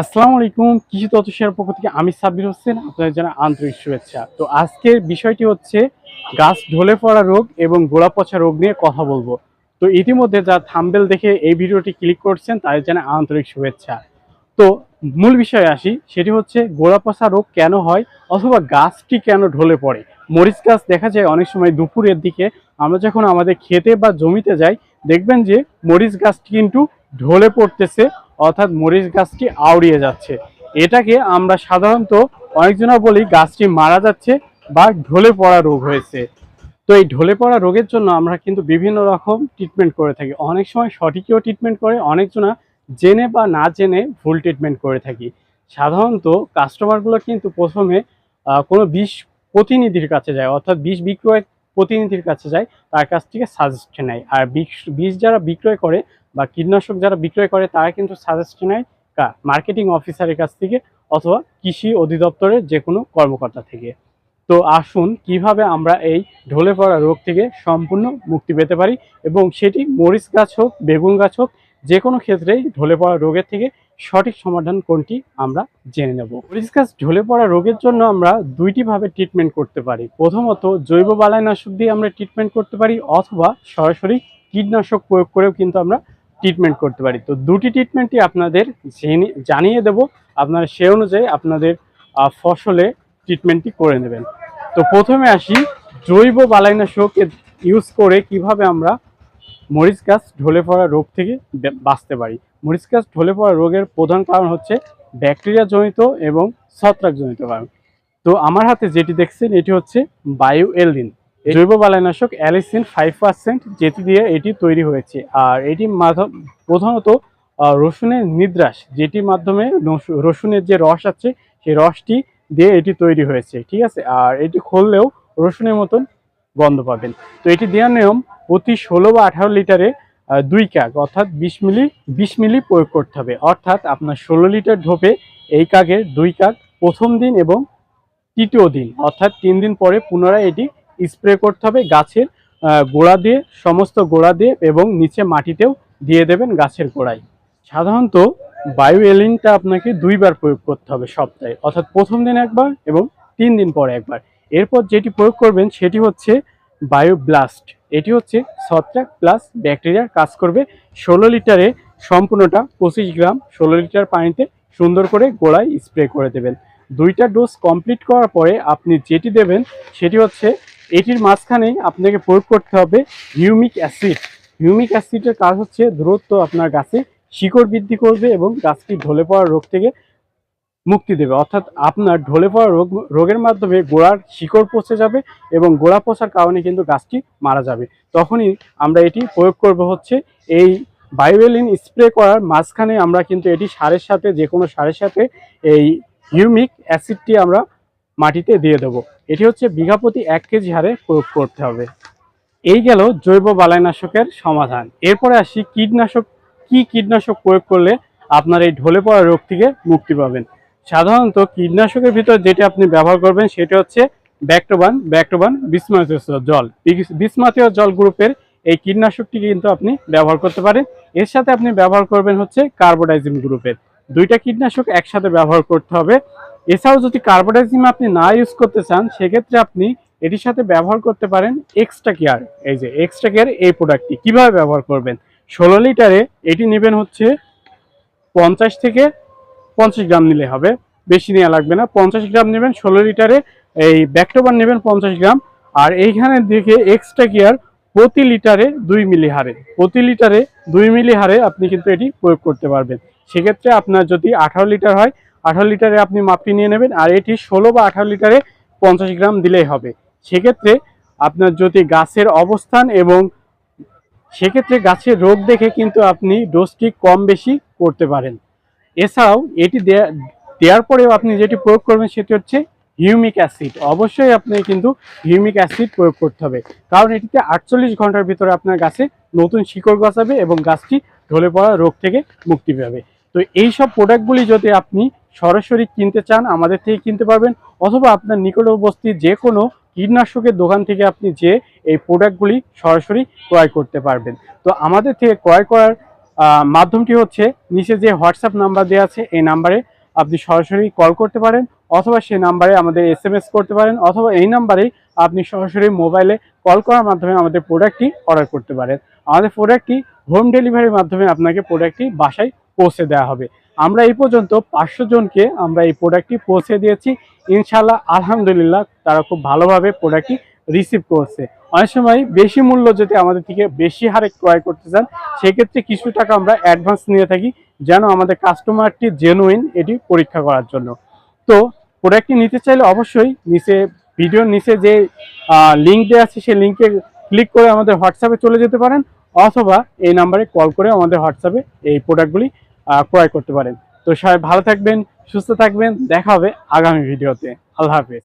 আসসালামু আলাইকুম, কৃষি তথ্যের পক্ষ থেকে আমি সাব্বির হোসেন, আপনাদের জানা আন্তরিক শুভেচ্ছা। তো আজকের বিষয়টি হচ্ছে গাছ ঢলে পড়া রোগ এবং গোড়া পচা রোগ নিয়ে কথা বলব। তো ইতিমধ্যে যা থাম্বেল দেখে এই ভিডিওটি ক্লিক করছেন তাদের জানা আন্তরিক শুভেচ্ছা। তো মূল বিষয়ে আসি, সেটি হচ্ছে গোড়া পচা রোগ কেন হয় অথবা গাছটি কেন ঢলে পড়ে? মরিচ গাছ দেখা যায় অনেক সময় দুপুরের দিকে, আমরা যখন আমাদের খেতে বা জমিতে যাই, দেখবেন যে মরিচ গাছটি কিন্তু ঢলে পড়তেছে অর্থাৎ মরিচ গাছটি আউড়িয়ে যাচ্ছে। এটাকে আমরা সাধারণত অনেকজনা বলি গাছটি মারা যাচ্ছে বা ঢলে পড়া রোগ হয়েছে। তো এই ঢলে পড়া রোগের জন্য আমরা কিন্তু বিভিন্ন রকম ট্রিটমেন্ট করে থাকি। অনেক সময় সঠিকও ট্রিটমেন্ট করে, অনেকজনা জেনে বা না জেনে ভুল ট্রিটমেন্ট করে থাকি। সাধারণত কাস্টমারগুলো কিন্তু প্রথমে কোনো বিষ প্রতিনিধির কাছে যায়, অর্থাৎ বিষ বিক্রয় প্রতিনিধির কাছে যায় তার কাছ থেকে সাজেস্ট নেয়। আর বীজ যারা বিক্রয় করে বা কীটনাশক যারা বিক্রয় করে, তারা কিন্তু সাজেস্ট নেয় মার্কেটিং অফিসারের কাছ থেকে অথবা কৃষি অধিদপ্তরের যে কোনো কর্মকর্তা থেকে। তো আসুন, কীভাবে আমরা এই ঢলে পড়া রোগ থেকে সম্পূর্ণ মুক্তি পেতে পারি এবং সেটি মরিচ গাছ হোক, বেগুন গাছ হোক যে কোনো ক্ষেত্রেই ঢলে পড়া রোগের থেকে সঠিক সমাধান কোনটি আমরা জেনে নেব। মরিচ গাছ ঢলে পড়া রোগের জন্য আমরা দুইটি ভাবে ট্রিটমেন্ট করতে পারি। প্রথমত, জৈব বালাইনাশক দিয়ে আমরা ট্রিটমেন্ট করতে পারি অথবা সরাসরি কীটনাশক প্রয়োগ করেও কিন্তু আমরা ট্রিটমেন্ট করতে পারি। তো দুটি ট্রিটমেন্টই আপনাদের জেনে- জানিয়ে দেব। আপনারা সে অনুযায়ী আপনাদের ফসলে ট্রিটমেন্টটি করে নেবেন। তো প্রথমে আসি, জৈব বালাইনাশক ইউজ করে কীভাবে আমরা মরিচ গাছ ঢলে পড়া রোগ থেকে বাঁচতে পারি। মরিচ গাছ ঢলে পড়া রোগের প্রধান কারণ হচ্ছে ব্যাকটেরিয়া জনিত এবং ছত্রাক জনিত কারণ। তো আমার হাতে যেটি দেখছেন, এটি হচ্ছে বায়ু এলদিন জৈব বালাইনাশক অ্যালিসিন ফাইভ পার্সেন্ট, যেটি দিয়ে এটি তৈরি হয়েছে। আর এটি প্রধানত রসুনের নিদ্রাস, যেটির মাধ্যমে রসুনের যে রস আছে, সেই রসটি দিয়ে এটি তৈরি হয়েছে, ঠিক আছে? আর এটি খুললেও রসুনের মতন গন্ধ পাবেন। তো এটি দেওয়ার নিয়ম, প্রতি ষোলো বা আঠারো লিটারে দুই কাক, অর্থাৎ বিশ মিলি বিশ মিলি প্রয়োগ করতে হবে। অর্থাৎ আপনার ষোলো লিটার ঢোপে এই কাকের দুই কাক প্রথম দিন এবং তৃতীয় দিন, অর্থাৎ তিন দিন পরে পুনরায় এটি স্প্রে করতে হবে গাছের গোড়া দিয়ে, সমস্ত গোড়া দিয়ে এবং নিচে মাটিতেও দিয়ে দেবেন গাছের গোড়ায়। সাধারণত বায়ু এলিনটা আপনাকে দুইবার প্রয়োগ করতে হবে সপ্তাহে, অর্থাৎ প্রথম দিন একবার এবং তিন দিন পরে একবার। এরপর যেটি প্রয়োগ করবেন সেটি হচ্ছে বায়ো ব্লাস্ট এটি হচ্ছে ছত্রাক প্লাস ব্যাকটেরিয়ার কাজ করবে ষোলো লিটারে সম্পূর্ণটা পঁচিশ গ্রাম ষোলো লিটার পানিতে সুন্দর করে গোড়ায় স্প্রে করে দেবেন। দুইটা ডোজ কমপ্লিট করার পরে আপনি যেটি দেবেন সেটি হচ্ছে এটির মাঝখানেই আপনাকে প্রয়োগ করতে হবে হিউমিক অ্যাসিড হিউমিক অ্যাসিডের কাজ হচ্ছে দূরত্ব আপনার গাছে শিকড় বৃদ্ধি করবে এবং গাছটি ঢলে পড়ার রোগ থেকে মুক্তি দেবে। অর্থাৎ আপনার ঢলে পড়া রোগ, রোগের মাধ্যমে গোড়ার শিকড় পচে যাবে এবং গোড়া পচার কারণে কিন্তু গাছটি মারা যাবে। তখনই আমরা এটি প্রয়োগ করব হচ্ছে এই বায়োলিন স্প্রে করার মাঝখানে আমরা কিন্তু এটি সারের সাথে যে কোনো সারের সাথে এই হিউমিক অ্যাসিডটি আমরা মাটিতে দিয়ে দেবো। এটি হচ্ছে বিঘা প্রতি এক কেজি হারে প্রয়োগ করতে হবে। এই গেল জৈব বালাইনাশকের সমাধান। এরপরে আসি কীটনাশক, কি কীটনাশক প্রয়োগ করলে আপনার এই ঢলে পড়া রোগ থেকে মুক্তি পাবেন? সাধারণত কীটনাশকের ভিতর যেটা আপনি ব্যবহার করবেন, সেটা হচ্ছে ব্যাক্টোবান ব্যাক্টোবান বিসমাতীয় জল। বিস- বিসমাতীয় জল গ্রুপের এই কীটনাশকটি কিন্তু আপনি ব্যবহার করতে পারেন। এর সাথে আপনি ব্যবহার করবেন হচ্ছে কার্বোডাইজিম গ্রুপের। দুইটা কীটনাশক একসাথে ব্যবহার করতে হবে। এছাড়াও যদি কার্বোডাইজিম আপনি না ইউজ করতে চান, সেক্ষেত্রে আপনি এটির সাথে ব্যবহার করতে পারেন এক্সট্রা কেয়ার এই যে এক্সট্রা কেয়ার এই প্রোডাক্টটি কীভাবে ব্যবহার করবেন? ষোলো লিটারে এটি নেবেন হচ্ছে পঞ্চাশ থেকে পঞ্চাশ গ্রাম নিলে হবে। বেশি নেওয়া লাগবে না। পঞ্চাশ গ্রাম নেবেন, ষোলো লিটারে। এই ব্যাকটোবার নেবেন পঞ্চাশ গ্রাম। আর এইখানে দেখে এক্সট্রা কেয়ার প্রতি লিটারে দুই মিলি হারে। প্রতি লিটারে দুই মিলি হারে আপনি কিন্তু এটি প্রয়োগ করতে পারবেন। সেক্ষেত্রে আপনার যদি আঠারো লিটার হয়, আঠারো লিটারে আপনি মাপটি নিয়ে নেবেন আর এটি ষোলো বা আঠারো লিটারে পঞ্চাশ গ্রাম দিলেই হবে। সেক্ষেত্রে আপনার যদি গাছের অবস্থান এবং সেক্ষেত্রে গাছের রোগ দেখে কিন্তু আপনি ডোজটি কম বেশি করতে পারেন। এছাড়াও এটি দেওয়ার পরেও আপনি যেটি প্রয়োগ করবেন সেটি হচ্ছে হিউমিক অ্যাসিড। অবশ্যই আপনি কিন্তু হিউমিক অ্যাসিড প্রয়োগ করতে হবে। কারণ এটিতে আটচল্লিশ ঘণ্টার ভিতরে আপনার গাছে নতুন শিকড় গজাবে এবং গাছটি ঢলে পড়া রোগ থেকে মুক্তি পাবে। তো এই সব প্রোডাক্টগুলি যদি আপনি সরাসরি কিনতে চান, আমাদের থেকে কিনতে পারবেন অথবা আপনার নিকটবর্তী যে কোনো কীটনাশকের দোকান থেকে আপনি যে এই প্রোডাক্টগুলি সরাসরি ক্রয় করতে পারবেন। তো আমাদের থেকে ক্রয় করার মাধ্যমটি হচ্ছে নিচে যে হোয়াটসঅ্যাপ নাম্বার দেওয়া আছে, এই নাম্বারে আপনি সরাসরি কল করতে পারেন অথবা সেই নাম্বারে আমাদের এস করতে পারেন অথবা এই নাম্বারেই আপনি সরাসরি মোবাইলে কল করার মাধ্যমে আমাদের প্রোডাক্টটি অর্ডার করতে পারেন। আমাদের প্রোডাক্টটি হোম ডেলিভারির মাধ্যমে আপনাকে প্রোডাক্টটি বাসায় পৌঁছে দেওয়া হবে। আমরা এই পর্যন্ত পাঁচশো জনকে আমরা এই প্রোডাক্টটি পৌঁছে দিয়েছি। ইনশাল্লাহ আলহামদুলিল্লাহ, তারা খুব ভালোভাবে প্রোডাক্টটি রিসিভ করছে। অনেক সময় বেশি মূল্য যদি আমাদের থেকে বেশি হারে ক্রয় করতে চান, সেক্ষেত্রে কিছু টাকা আমরা অ্যাডভান্স নিয়ে থাকি যেন আমাদের কাস্টমারটি জেনুইন এটি পরীক্ষা করার জন্য। তো প্রোডাক্টটি নিতে চাইলে অবশ্যই নিচে ভিডিওর নিচে যে লিঙ্ক দেওয়া আছে সেই লিঙ্কে ক্লিক করে আমাদের হোয়াটসঅ্যাপে চলে যেতে পারেন অথবা এই নাম্বারে কল করে আমাদের হোয়াটসঅ্যাপে এই প্রোডাক্টগুলি ক্রয় করতে পারেন। তো সবাই ভালো থাকবেন, সুস্থ থাকবেন, দেখা হবে আগামী ভিডিওতে আল্লাহ হাফেজ।